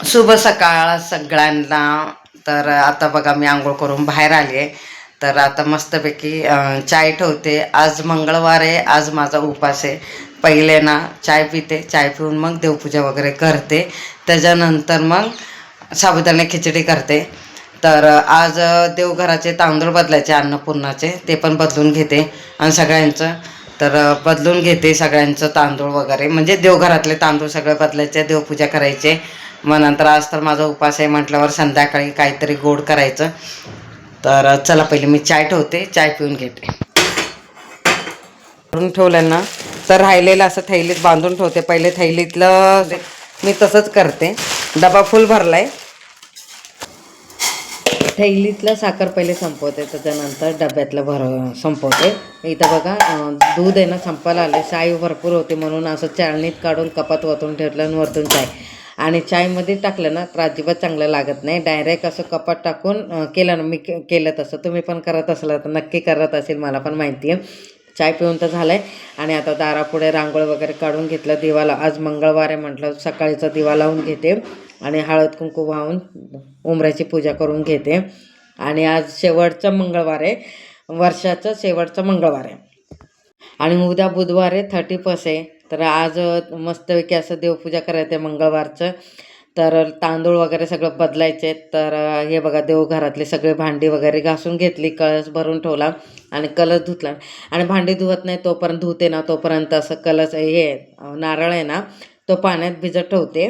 शुभ सकाळ सगळ्यांना. तर आता बघा मी आंघोळ करून बाहेर आली आहे. तर आता मस्तपैकी चाय ठेवते. आज मंगळवार आहे. आज माझा उपास आहे. पहिले ना चाय पिते. चाय पिऊन मग देवपूजा वगैरे करते. त्याच्यानंतर मग साबुदाणे खिचडी करते. तर आज देवघराचे तांदूळ बदलायचे अन्नपूर्णाचे. ते पण बदलून घेते. आणि सगळ्यांचं तर बदलून घेते सगळ्यांचं तांदूळ वगैरे. म्हणजे देवघरातले तांदूळ सगळे बदलायचे देवपूजा करायचे. मग नंतर आज तर माझा उपास आहे म्हटल्यावर संध्याकाळी काहीतरी गोड करायचं. तर चला पहिले मी चाय ठेवते चाय पिऊन घेते. करून ठेवलं ना तर राहिलेलं असं थैलीत बांधून ठेवते. पहिले थैलीतलं मी तसंच करते. डबा फुल भरलाय. थैलीतलं साखर पहिले संपवते त्याच्यानंतर डब्यातलं भर संपवते. इथं बघा दूध आहे ना संपायला आले साई भरपूर होते म्हणून असं चाळणीत काढून कपात वतून ठेवलं आणि वरतून चाय. आणि चायमध्ये टाकलं ना तर अजिबात चांगलं लागत नाही. डायरेक्ट असं कपात टाकून केलं ना मी के- केलं तसं. तुम्ही पण करत असला तर नक्की करत असेल मला पण माहिती आहे. चाय पिऊन तर झालं आहे आणि आता दारापुढे रांगोळ वगैरे काढून घेतलं दिवाला. आज मंगळवार आहे म्हटलं सकाळीचा दिवा लावून घेते. आणि हळद कुंकू वाहून उमऱ्याची पूजा करून घेते. आणि आज शेवटचं मंगळवार आहे. वर्षाचं शेवटचं मंगळवार आहे. आणि उद्या बुधवार आहे थर्टी फर्स्ट आहे. तर आज मस्तपैकी असं देवपूजा करायचं आहे मंगळवारचं. तर तांदूळ वगैरे सगळं बदलायचे तर हे बघा देवघरातले सगळे भांडी वगैरे घासून घेतली कळस भरून ठेवला आणि कलस धुतला. आणि भांडी धुवत नाही तोपर्यंत धुते ना तोपर्यंत असं कलस हे नारळ आहे ना तो पाण्यात भिजत ठेवते.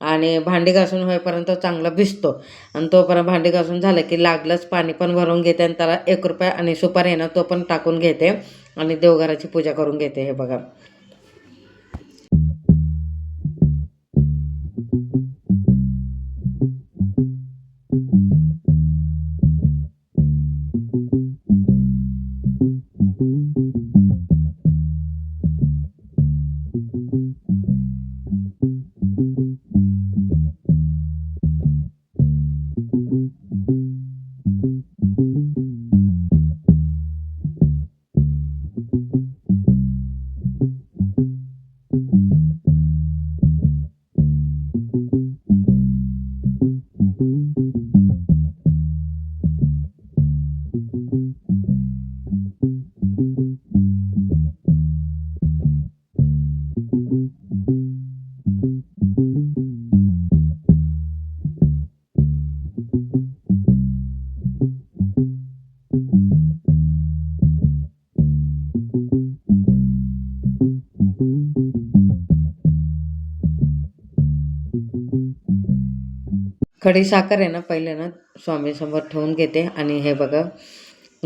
आणि भांडी घासून होईपर्यंत चांगला भिजतो. आणि तोपर्यंत भांडी घासून झालं की लागलंच पाणी पण भरून घेते आणि त्याला एक रुपया आणि सुपारी आहे ना तो पण टाकून घेते. आणि देवघराची पूजा करून घेते हे बघा. खडी साखर आहे ना पहिले ना स्वामीसमोर ठेवून घेते. आणि हे बघा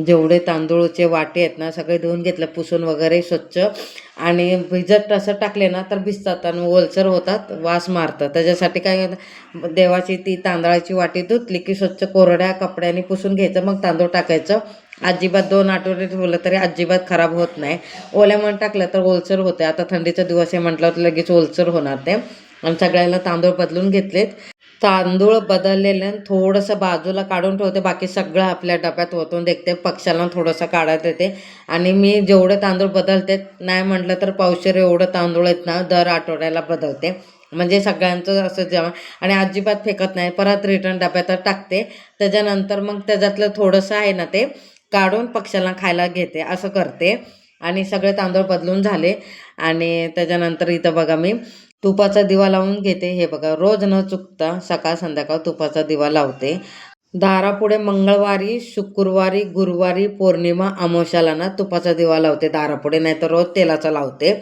जेवढे तांदूळचे वाटे आहेत ना सगळे धुवून घेतलं पुसून वगैरे स्वच्छ. आणि भिजत असं टाकले ना तर भिजतात आणि ओलसर होतात वास मारतात. त्याच्यासाठी काय होतं, देवाची ती तांदळाची वाटी धुतली की स्वच्छ कोरड्या कपड्याने पुसून घ्यायचं मग तांदूळ टाकायचं. अजिबात दोन आठवडे ठेवलं तरी अजिबात खराब होत नाही. ओल्यामुळे टाकलं तर ओलसर होते आता थंडीचा दिवस आहे म्हटलं तर लगेच ओलसर होणार ते. आणि सगळ्यांना तांदूळ बदलून घेतलेत. तांदूळ बदललेले थोडंसं बाजूला काढून ठेवते. बाकी सगळं आपल्या डब्यात ओतून देखते. पक्षाला थोडंसं काढत येते. आणि मी जेवढे तांदूळ बदलते नाही म्हटलं तर पावशेर एवढं तांदूळ आहेत ना दर आठवड्याला बदलते. म्हणजे सगळ्यांचं असं जेवण. आणि अजिबात फेकत नाही. परत रिटर्न डब्यात टाकते. त्याच्यानंतर मग त्याच्यातलं थोडंसं आहे ना ते काढून पक्ष्याला खायला घेते. असं करते. आणि सगळे तांदूळ बदलून झाले. आणि त्याच्यानंतर इथं बघा मी तुपाचा दिवा लावून घेते. हे बघा रोज न चुकता सकाळ संध्याकाळ तुपाचा दिवा लावते. दारापुढे मंगळवारी शुक्रवारी गुरुवारी पौर्णिमा अमावश्याला ना तुपाचा दिवा लावते. दारापुढे नाही तर रोज तेलाचा लावते.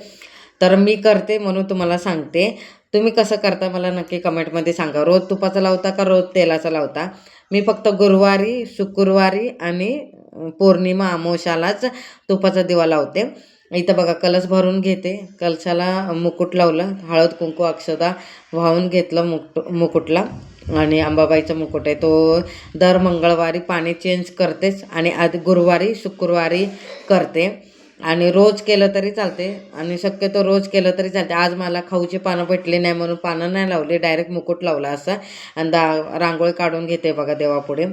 तर मी करते म्हणून तुम्हाला सांगते. तुम्ही कसं करता मला नक्की कमेंटमध्ये सांगा. रोज तुपाचा लावता का रोज तेलाचा लावता? मी फक्त गुरुवारी शुक्रवारी आणि पौर्णिमा अमावश्यालाच तुपाचा दिवा लावते. इथं बघा कलश भरून घेते. कलशाला मुकुट लावलं. हळद कुंकू अक्षदा वाहून घेतलं मुकुट मुकुटला. आणि अंबाबाईचा मुकुट आहे. तो दर मंगळवारी पाणी चेंज करतेच आणि आधी गुरुवारी शुक्रवारी करते. आणि रोज केलं तरी चालते. आणि शक्यतो रोज केलं तरी चालते. आज मला खाऊची पानं भेटली नाही म्हणून पानं नाही लावली. डायरेक्ट मुकुट लावला असं. आणि दा रांगोळी काढून घेते बघा देवापुढे.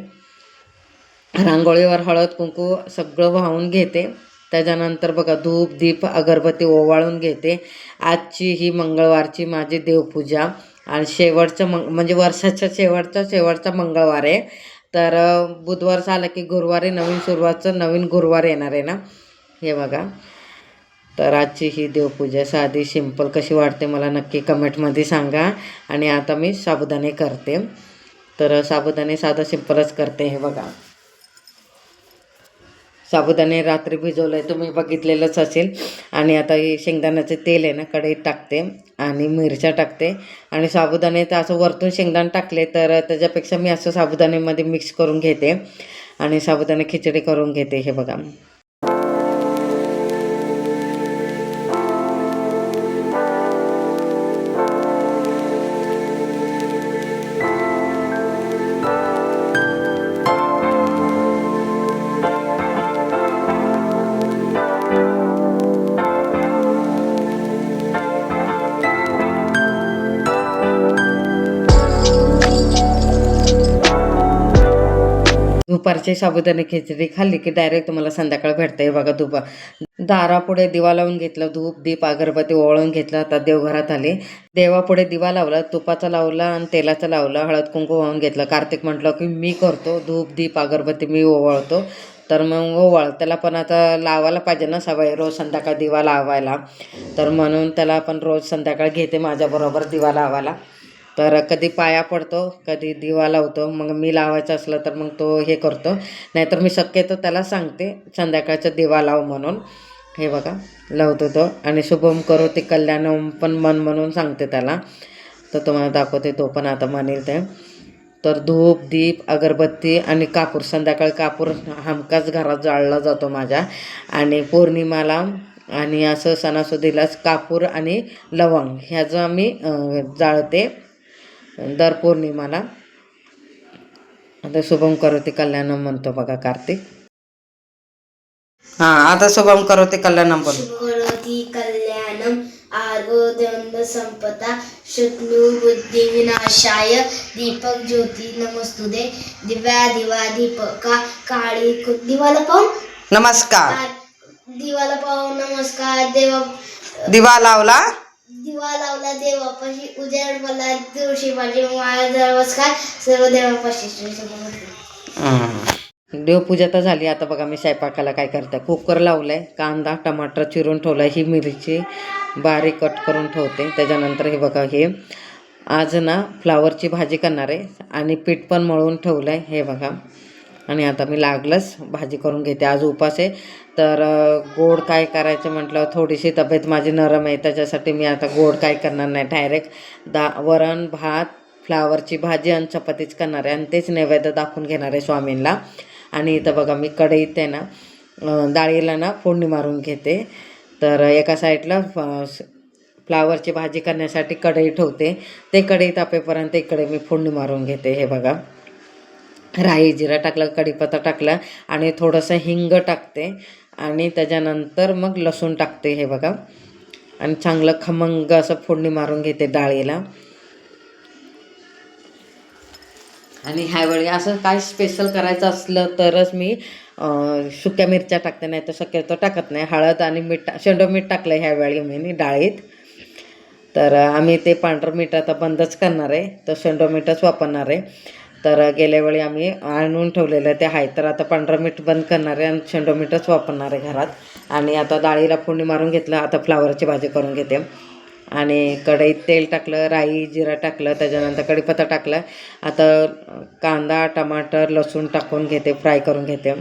रांगोळीवर हळद कुंकू सगळं वाहून घेते. त्याच्यानंतर बघा धूप दीप अगरबत्ती ओवाळून घेते. आजची ही मंगळवारची माझी देवपूजा. आणि शेवटचं मंग म्हणजे वर्षाच्या शेवटचा शेवटचा मंगळवार आहे. तर अ, बुधवारचा की गुरुवारी नवीन सुरुवातचं नवीन गुरुवार येणार आहे ना? हे बघा. तर आजची ही देवपूजा साधी सिंपल कशी वाटते मला नक्की कमेंटमध्ये सांगा. आणि आता मी साबुदाणे करते. तर साबुदाणे साधं सिंपलच करते हे बघा. साबुदाणे रात्री भिजवलं आहे तुम्ही बघितलेलंच असेल. आणि आता हे शेंगदाण्याचे तेल आहे ना कढईत टाकते आणि मिरच्या टाकते. आणि साबुदाणे तर असं वरतून शेंगदाणे टाकले तर त्याच्यापेक्षा मी असं साबुदाण्यामध्ये मिक्स करून घेते. आणि साबुदाणे खिचडी करून घेते हे बघा. दुपारची साबुदाणे खिचडी खाल्ली की डायरेक्ट तुम्हाला संध्याकाळ भेटते बघा दुपा दारापुढे दिवा लावून घेतला धूप दीप अगरबत्ती ओळून घेतला. आता देवघरात आले. देवापुढे दिवा लावला तुपाचा लावला आणि तेलाचा लावला हळद कुंकू वाहून घेतलं. कार्तिक म्हटलं की मी करतो धूप दीप अगरबत्ती मी ओवाळतो. तर मग ओवाळ. त्याला पण आता लावायला पाहिजे ना सवय रोज संध्याकाळ दिवा लावायला. तर म्हणून त्याला पण रोज संध्याकाळ घेते माझ्याबरोबर दिवा लावायला. तर कधी पाया पडतो कधी दिवा लावतो मग मी लावायचं असलं तर मग तो हे करतो. नाहीतर मी शक्यतो त्याला सांगते संध्याकाळचा दिवा लाव म्हणून. हे बघा लावतो तो. आणि शुभम करो ते कल्याणम पण मन म्हणून सांगते त्याला. तर तुम्हाला दाखवते तो पण आता म्हणेल ते. तर धूप दीप अगरबत्ती आणि कापूर. संध्याकाळी कापूर हमखास घरात जाळला जातो माझ्या. आणि पौर्णिमाला आणि असं सणासुदीलाच कापूर आणि लवंग ह्याचं मी जाळते. दर पौर्णिमाला. आता शुभम करोती कल्याणम म्हणतो बघा कार्तिक. हा आता शुभम करोती कल्याणम बोल. करोति कल्याणम आरोग्य संपदा शत्रू बुद्धी विनाशाय दीपक ज्योती नमस्तुदे दिव्या दिवा दीपका काळी कु- दिवाला पाहून नमस्कार. दिवाला पाहून नमस्कार देवा. दिवा लावला. दिवा लावला देवापाशी. उजेड मला दिवशी माझे नमस्कार सर्व देवापाशी देवपूजा तर झाली. आता बघा मी स्वयंपाकाला काय करते. कुकर लावलाय. कांदा टमाटर चिरून ठेवलाय. ही मिरची बारीक कट करून ठेवते. त्याच्यानंतर हे बघा हे आज ना फ्लावरची भाजी करणार आहे. आणि पीठ पण मळून ठेवलं आहे हे बघा. आणि आता मी लागलंच भाजी करून घेते. आज उपास आहे. तर गोड काय करायचं म्हटलं थोडीशी तब्येत माझी नरम आहे. त्याच्यासाठी मी आता गोड काय करणार नाही. डायरेक्ट दा वरण भात फ्लावरची भाजी आणि चपातीच करणार आहे. आणि तेच नैवेद्य दाखवून घेणार आहे स्वामींना. आणि इथं बघा मी कढईत आहे ना डाळीला ना फोडणी मारून घेते. तर एका साईडला फ- फ्लावरची भाजी करण्यासाठी कढई ठेवते. ते कढई तापेपर्यंत इकडे मी फोडणी मारून घेते. हे बघा. राई जिरा टाकलं कढीपत्ता टाकला आणि थोडंसं हिंग टाकते आणि त्याच्यानंतर मग लसूण टाकते हे बघा. आणि चांगलं खमंग असं फोडणी मारून घेते डाळीला. आणि ह्यावेळी असं काय स्पेशल करायचं असलं तरच मी सुक्या मिरच्या टाकते नाही तर शक्यतो टाकत नाही. हळद आणि मीठ शेंडो मीठ टाकलं ह्यावेळी मी डाळीत. तर आम्ही ते पांढरं मीठ आता बंदच करणार आहे. तर शेंडो मीठच वापरणार आहे. तर गेल्या वेळी आम्ही आणून ठेवलेलं ते आहे. तर आता पांढरं मीठ बंद करणार आहे आणि शेंडो मीठच वापरणार आहे घरात. आणि आता डाळीला फोडणी मारून घेतलं आता फ्लावरची भाजी करून घेते. आणि कढईत तेल टाकलं राई जिरा टाकलं त्याच्यानंतर कढीपत्ता टाकलं. आता कांदा टमाटर लसूण टाकून घेते फ्राय करून घेते.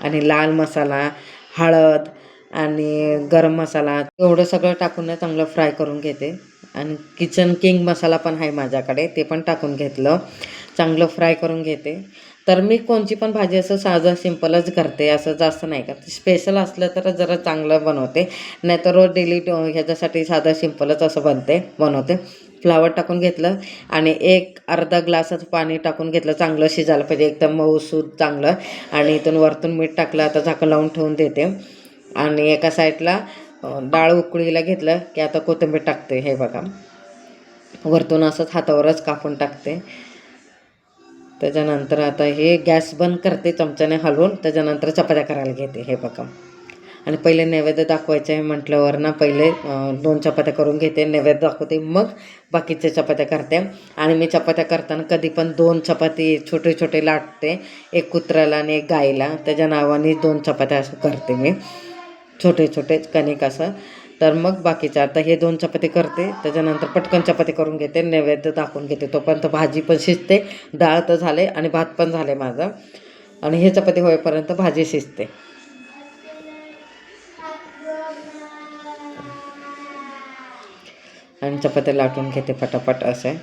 आणि लाल मसाला हळद आणि गरम मसाला एवढं सगळं टाकून चांगलं फ्राय करून घेते. आणि किचन किंग मसाला पण आहे माझ्याकडे ते पण टाकून घेतलं. चांगलं फ्राय करून घेते. तर मी कोणची पण भाजी असं साधं सिम्पलच करते असं जास्त नाही करते. स्पेशल असलं तर जरा चांगलं बनवते. नाहीतर रोज डेली ह्याच्यासाठी साधं सिम्पलच असं बनते बनवते. फ्लावर टाकून घेतलं आणि एक अर्धा ग्लासच पाणी टाकून घेतलं. चांगलं शिजायला पाहिजे एकदम मऊसूद चांगलं. आणि इथून वरतून मीठ टाकलं आता झाकण लावून ठेवून देते. आणि एका साईडला डाळ उकळीला घेतलं की आता कोथिंबीर टाकते हे बघा. वरतून असंच हातावरच कापून टाकते. त्याच्यानंतर आता हे गॅस बंद करते चमच्याने हलवून त्याच्यानंतर चपात्या करायला घेते हे बघा. आणि पहिले नैवेद्य दाखवायचं आहे म्हटल्यावर ना पहिले दोन चपात्या करून घेते नैवेद्य दाखवते मग बाकीचे चपात्या करते. आणि मी चपात्या करताना कधी पण दोन चपाती छोटे छोटे लाटते एक कुत्र्याला आणि एक गाईला. त्याच्या नावाने दोन चपात्या असं करते मी. छोटे छोटे कणिक असं. तर मग बाकीच्या आता हे दोन चपाती करते त्याच्यानंतर पटकन चपाती करून घेते नैवेद्य दाखवून घेते. तोपर्यंत भाजी पण शिजते डाळ तर झाले आणि भात पण झाले माझं. आणि हे चपाती होईपर्यंत भाजी शिजते. आणि चपाती लाटून घेते पटापट असे.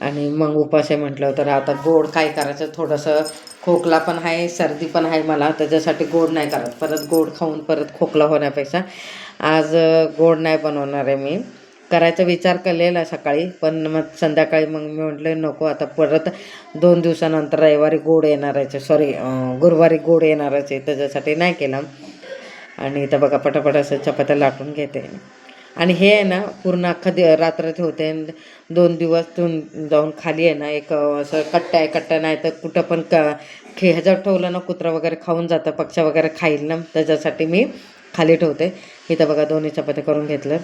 आणि मग उपास आहे म्हटलं तर आता गोड काय करायचं? थोडंसं खोकला पण आहे सर्दी पण आहे मला त्याच्यासाठी गोड नाही करत. परत गोड खाऊन परत खोकला होण्यापेक्षा. आज गोड नाही बनवणार आहे मी. करायचा विचार केलेला सकाळी पण मग संध्याकाळी मग मी म्हटलं नको आता परत दोन दिवसानंतर रविवारी गोड येणार आहे सॉरी गुरुवारी गोड येणार आहे त्याच्यासाठी नाही केलं. आणि इथं बघा पटापट असं चपात्या लाटून घेते. आणि हे आहे ना पूर्ण अख्खा दि रात्र ठेवते दोन दिवस तून जाऊन खाली आहे ना एक असं कट्टा आहे कट्टा नाही तर कुठं पण क खे ह्याच्यावर ठेवलं ना कुत्रा वगैरे खाऊन जातं पक्ष्या वगैरे खाईल ना त्याच्यासाठी मी खाली ठेवते. इथं बघा दोन्ही चपात्या करून घेतलं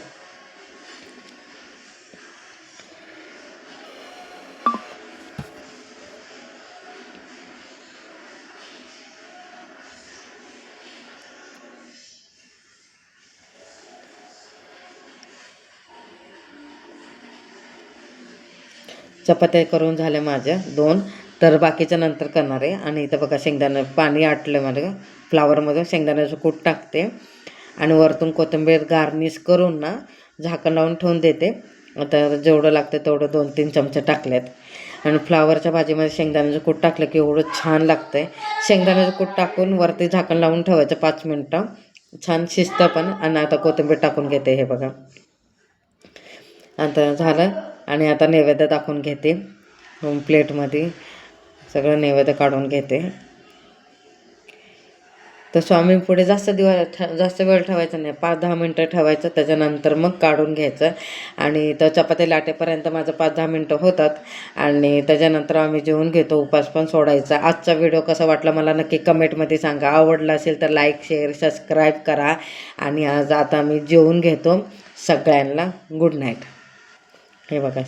चपात्या करून झाल्या माझ्या दोन. तर बाकीच्या नंतर करणार आहे. आणि इथं बघा शेंगदाणा पाणी आटलं माझं फ्लावरमधून शेंगदाण्याचं कूट टाकते. आणि वरतून कोथिंबीर गार्निश करून ना झाकण लावून ठेवून देते. आता जेवढं लागतं तेवढं दोन तीन चमचे टाकलेत. आणि फ्लावरच्या भाजीमध्ये शेंगदाण्याचं कूट टाकलं की एवढं छान लागतं आहे शेंगदाण्याचं कूट टाकून वरती झाकण लावून ठेवायचं पाच मिनटं. छान शिजतं पण आणि आता कोथिंबीर टाकून घेते हे बघा. आता झालं आणि आता नैवेद्य दाखवून घेते. प्लेटमध्ये सगळं नैवेद्य काढून घेते. तर स्वामी पुढे जास्त दिवस ठ जास्त वेळ ठेवायचा नाही. पाच दहा मिनटं ठेवायचं त्याच्यानंतर मग काढून घ्यायचं. आणि तर चपाती लाटेपर्यंत माझं पाच दहा मिनटं होतात. आणि त्याच्यानंतर आम्ही जेवून घेतो उपास पण सोडायचा. आजचा व्हिडिओ कसा वाटला मला नक्की कमेंटमध्ये सांगा. आवडला असेल तर लाईक शेअर सबस्क्राईब करा. आणि आज आता आम्ही जेवून घेतो. सगळ्यांना गुड नाईट. हे बघा.